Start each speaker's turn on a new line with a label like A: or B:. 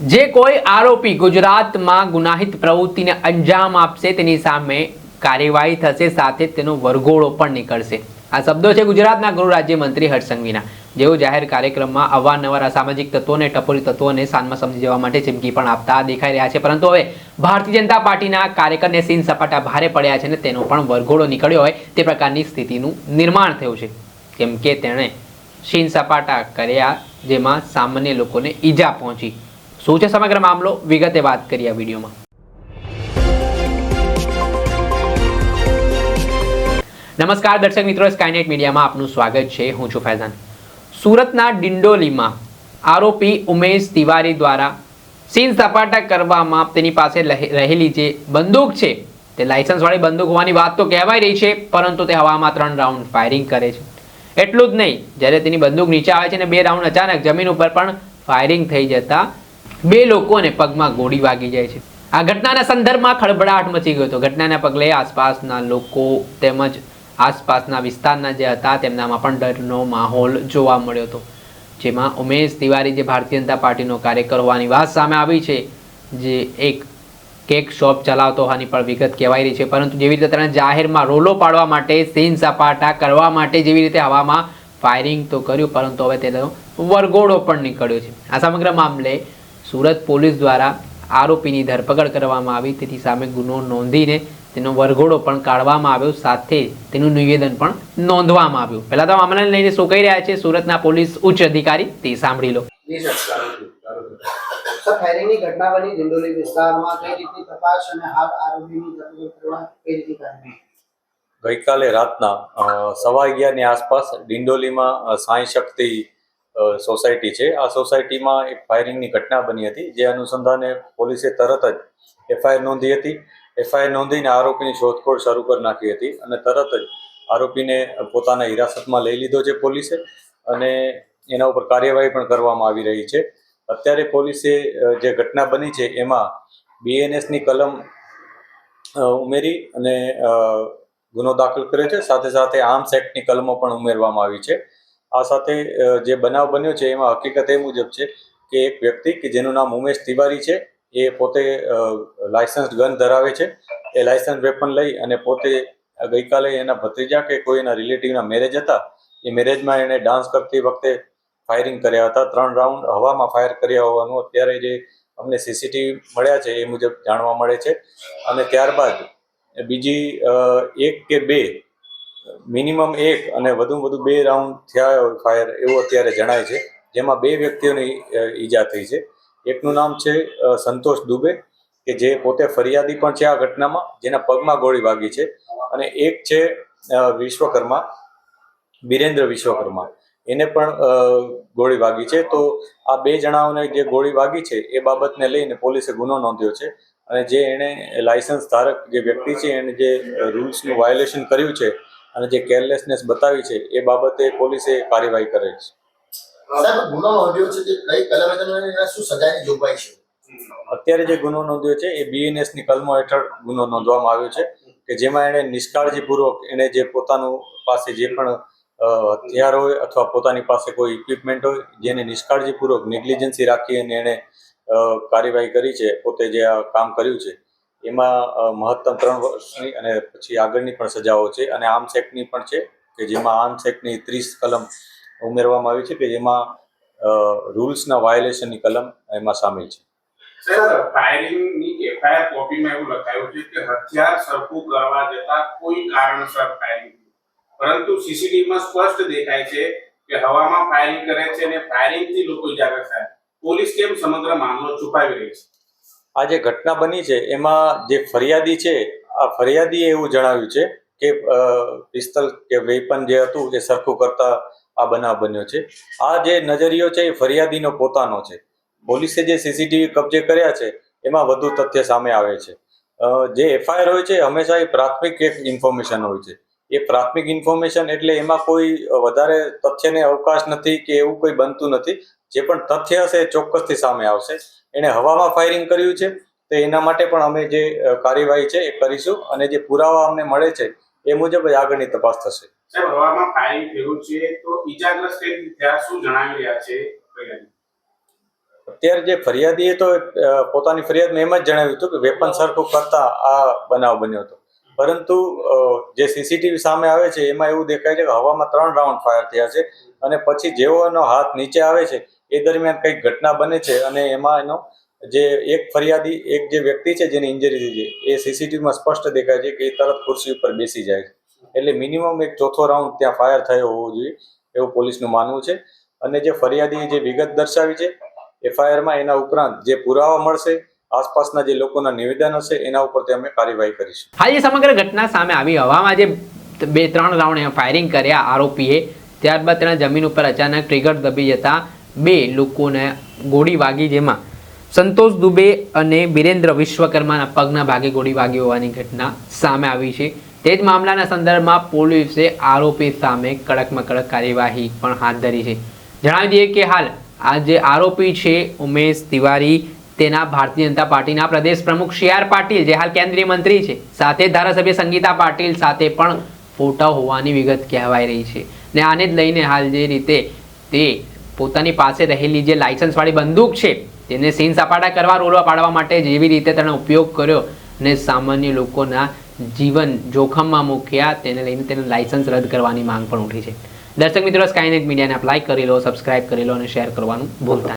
A: જે કોઈ આરોપી ગુજરાતમાં ગુનાહિત પ્રવૃત્તિને અંજામ આપશે, તેની સામે કાર્યવાહી થશે, સાથે તેનો વરઘોડો પણ નીકળશે. આ શબ્દો છે ગુજરાતના ગૃહ રાજ્યમંત્રી હર્ષ સંઘવીના. જેઓ જાહેર કાર્યક્રમમાં અવારનવાર અસામાજિક તત્વોને, ટપોરી તત્વોને સાનમાં સમજી જવા માટે ચીમકી પણ આપતા દેખાઈ રહ્યા છે. પરંતુ હવે ભારતીય જનતા પાર્ટીના કાર્યકરને સીન સપાટા ભારે પડ્યા છે અને તેનો પણ વરઘોડો નીકળ્યો હોય તે પ્રકારની સ્થિતિનું નિર્માણ થયું છે. કેમ કે તેણે સીન સપાટા કર્યા જેમાં સામાન્ય લોકોને ઈજા પહોંચી. શું છે સમગ્ર મામલો? વિગતે વાત કરી આ વિડીયોમાં. નમસ્કાર દર્શક મિત્રો સ્કાયનેટ મીડિયામાં આપનું સ્વાગત છે. હું છું ફૈઝાન. સુરતના ડિંડોલીમાં આરોપી ઉમેશ તિવારી દ્વારા સીન સપાટા કરવામાં તેની પાસે રહેલી જે બંદૂક છે, તે લાયસન્સવાળી બંદૂક હોવાની વાત તો કહેવાય રહી છે, પરંતુ તે હવામાં ત્રણ રાઉન્ડ ફાયરિંગ કરે છે. એટલું જ નહીં, જ્યારે તેની બંદૂક નીચે આવે છે અને બે રાઉન્ડ અચાનક જમીન ઉપર પણ ફાયરિંગ થઈ જતા બે લોકોને પગમાં ગોળી વાગી જાય છે. આ ઘટનાના સંદર્ભમાં ખળભળાટ મચી ગયો હતો. ઘટનાના પગલે આસપાસના લોકો તેમજ આસપાસના વિસ્તારના જે હતા તેમનામાં પણ ડરનો માહોલ જોવા મળ્યો હતો. જેમાં ઉમેશ તિવારી જે ભારતીય જનતા પાર્ટીનો કાર્યકર હોવાની વાત સામે આવી છે, જે એક કેક શોપ ચલાવતો હોવાની પણ વિગત કહેવાય રહી છે. પરંતુ જેવી રીતે તેણે જાહેરમાં રોલો પાડવા માટે, સીન સપાટા કરવા માટે જેવી રીતે હવામાં ફાયરિંગ તો કર્યું, પરંતુ હવે તેનો વરઘોડો પણ નીકળ્યો છે. આ સમગ્ર મામલે સુરત પોલીસ દ્વારા આરોપીની ધરપકડ કરવામાં આવી. તેથી સામે ગુનો નોંધીને તેનો વરઘોડો પણ કાઢવામાં આવ્યો. સાથે તેનું નિવેદન પણ નોંધવામાં આવ્યું. પહેલા તો મામલાને લઈને શું કહી રહ્યા છે. સુરતના પોલીસ ઉચ્ચ અધિકારી તે સાંભળી લો.
B: જી સર. સર ફાયરિંગની ઘટના બની. દિંડોલી વિસ્તારમાં કઈ રીતની તપાસ અને હાલ આરોપીની ધરપકડ કરવા કઈ રીતની કાર્યવાહી
C: ગઈકાલે રાતના અ, સવા અગિયારની આસપાસ ડિંડોલીમાં સાંઈ શક્તિ સોસાયટી છે. આ સોસાયટીમાં એક ફાયરિંગની ઘટના બની હતી. જે અનુસંધાને પોલીસે તરત જ એફઆઈઆર નોંધી હતી. એફઆઈઆર નોંધીને આરોપીની શોધખોળ શરૂ કરી નાખી હતી અને તરત જ આરોપીને પોતાના હિરાસતમાં લઈ લીધો છે પોલીસે અને એના ઉપર કાર્યવાહી પણ કરવામાં આવી રહી છે. અત્યારે પોલીસે જે ઘટના બની છે એમાં બીએનએસની કલમ ઉમેરી અને ગુનો દાખલ કર્યો છે. સાથે સાથે આર્મ્સ એક્ટની કલમો પણ ઉમેરવામાં આવી છે. આ સાથે જે બનાવ બન્યો છે, એમાં હકીકત એ મુજબ છે કે એક વ્યક્તિ કે જેનું નામ ઉમેશ તિવારી છે, એ પોતે લાયસન્સ ગન ધરાવે છે. એ લાયસન્સ વેપન લઈ અને પોતે ગઈકાલે એના ભત્રીજા કે કોઈ એના રિલેટિવના મેરેજ હતા, એ મેરેજમાં એણે ડાન્સ કરતી વખતે ફાયરિંગ કર્યા હતા. ત્રણ રાઉન્ડ હવામાં ફાયર કર્યા હોવાનું અત્યારે જે અમને સીસીટીવી મળ્યા છે એ મુજબ જાણવા મળે છે. અને ત્યારબાદ બીજી એક કે બે મિનિમમ એક અને વધુમાં વધુ બે રાઉન્ડ થયા ફાયર એવું અત્યારે જણાય છે. જેમાં બે વ્યક્તિઓની ઈજા થઈ છે. એકનું નામ છે સંતોષ દુબે, કે જે પોતે ફરિયાદી પણ છે આ ઘટનામાં, જેના પગમાં ગોળી વાગી છે. અને એક છે વિશ્વકર્મા, બિરેન્દ્ર વિશ્વકર્મા. એને પણ ગોળી વાગી છે. તો આ બે જણાઓને જે ગોળી વાગી છે, એ બાબતને લઈને પોલીસે ગુનો નોંધ્યો છે. અને જે એણે લાયસન્સ ધારક જે વ્યક્તિ છે, એને જે રૂલ્સનું વાયોલેશન કર્યું છે અને જે કેરલેસનેસ બતાવી છે એ બાબતે પોલીસે કાર્યવાહી કરે છે.
D: સાહેબ ગુનો નોંધ્યો છે કે કઈ કલમે તમે શું સજાની જોગવાઈ છે?
C: અત્યારે જે ગુનો નોંધ્યો છે એ બીએનએસની કલમો હેઠળ ગુનો નોંધવામાં આવ્યો છે કે જેમાં એણે નિષ્કાળજીપૂર્વક એણે જે પોતાનું પાસે જે પણ હથિયાર હોય અથવા પોતાની પાસે કોઈ ઇક્વિપમેન્ટ હોય જેને નિષ્કાળજીપૂર્વક નેગ્લિજન્સી રાખી અને એણે કાર્યવાહી કરી છે પોતે જે આ કામ કર્યું છે એમાં મહત્તમ ત્રણ વર્ષની અને પછી આગળની પણ સજાઓ છે અને આર્મ્સ એક્ટની પણ છે કે જેમાં આર્મ્સ એક્ટની ત્રીસ કલમ ઉમેરવામાં આવી છે કે જેમાં રૂલ્સના વાયોલેશનની કલમ એમાં સામેલ છે.
E: ફાયરિંગની, એફઆઈઆર એવું લખાયું છે કે હથિયાર સરખું કરવા જતા કોઈ કારણસર ફાયરિંગ પરંતુ સીસીટીવીમાં સ્પષ્ટ દેખાય છે કે હવામાં ફાયરિંગ કરે છે અને ફાયરિંગથી લોકો ઇજાગ્રસ્ત થાય. પોલીસ કેમ સમગ્ર મામલો છુપાવી રહી છે?
C: આ જે ઘટના બની છે, એમાં જે ફરિયાદી છે, આ ફરિયાદીએ એવું જણાવ્યું છે કે પિસ્તલ કે વેપન જે હતું એ સરખું કરતા આ બનાવ બન્યો છે. આ જે નજરિયો છે એ ફરિયાદીનો પોતાનો છે. પોલીસે જે સીસીટીવી કબજે કર્યા છે, એમાં વધુ તથ્ય સામે આવે છે. જે એફઆઈઆર હોય છે હંમેશા એ પ્રાથમિક એક ઇન્ફોર્મેશન હોય છે. એ પ્રાથમિક ઇન્ફોર્મેશન એટલે એમાં કોઈ વધારે તથ્યને અવકાશ નથી કે એવું કોઈ બનતું નથી. જે પણ તથ્ય હશે એ ચોક્કસથી સામે આવશે. એણે હવામાં ફાયરિંગ કર્યું છે તો એના માટે પણ અમે જે કાર્યવાહી છે એ કરીશું અને જે પુરાવા અમને મળે છે એ મુજબ જ આગળની તપાસ થશે.
E: સાહેબ હવામાં ફાયરિંગ થયું છે તો ઈજાગ્રસ્ત શું જણાવી રહ્યા છે? ફરિયાદી?
C: અત્યારે જે ફરિયાદીએ તો પોતાની ફરિયાદમાં એમ જ જણાવ્યું હતું કે વેપન સરખું કરતા આ બનાવ બન્યો હતો. પરંતુ જે સીસીટીવી સામે આવે છે એમાં એવું દેખાય છે કે હવામાં ત્રણ રાઉન્ડ ફાયર થયા છે અને પછી જેઓનો હાથ નીચે આવે છે એ દરમિયાન કંઈક ઘટના બને છે અને એમાં એનો જે એક ફરિયાદી, એક જે વ્યક્તિ છે જેની ઇન્જરી થઈ છે, એ સીસીટીવીમાં સ્પષ્ટ દેખાય છે કે એ તરત ખુરશી ઉપર બેસી જાય છે. એટલે મિનિમમ એક ચોથો રાઉન્ડ ત્યાં ફાયર થયો હોવો જોઈએ એવું પોલીસનું માનવું છે. અને જે ફરિયાદીએ જે વિગત દર્શાવી છે એફઆઈઆરમાં એના ઉપરાંત જે પુરાવા મળશે, આસપાસના જે લોકોના નિવેદન હશે, એના ઉપર તે અમે કાર્યવાહી કરીશું.
A: હાલ જે સમગ્ર ઘટના સામે આવી. હવામાં જે બે ત્રણ રાઉન્ડ ફાયરિંગ કર્યા આરોપીએ, ત્યારબાદ તેના જમીન ઉપર અચાનક ટ્રિગર દબી જતા બે લોકોને ગોળી વાગી જેમાં સંતોષ દુબે અને બિરેન્દ્ર વિશ્વકર્માના પગના ભાગે ગોળી વાગી હોવાની ઘટના સામે આવી છે. તે જ મામલાના સંદર્ભમાં પોલીસે આરોપી સામે કડકમાં કડક કાર્યવાહી પણ હાથ ધરી છે. જણાવી દઈએ કે હાલ આ જે આરોપી છે, ઉમેશ તિવારી, તેના ભારતીય જનતા પાર્ટીના પ્રદેશ પ્રમુખ સી આર પાટીલ, જે હાલ કેન્દ્રીય મંત્રી છે, સાથે ધારાસભ્ય સંગીતા પાટીલ સાથે પણ ફોટા હોવાની વિગત કહેવાઈ રહી છે. ને આને જ લઈને હાલ જે રીતે તે પોતાની પાસે રહેલી જે લાયસન્સવાળી બંદૂક છે, તેને સીન સપાટા કરવા, રોલવા પાડવા માટે જેવી રીતે તેનો ઉપયોગ કર્યો ને સામાન્ય લોકોના જીવન જોખમમાં મૂક્યા, તેને લઈને તેનું લાયસન્સ રદ કરવાની માંગ પણ ઉઠી છે દર્શક મિત્રો સ્કાયનેટ મીડિયાને અપ્લાય કરી લો સબસ્ક્રાઇબ કરી લો અને શેર કરવાનું ભૂલતા.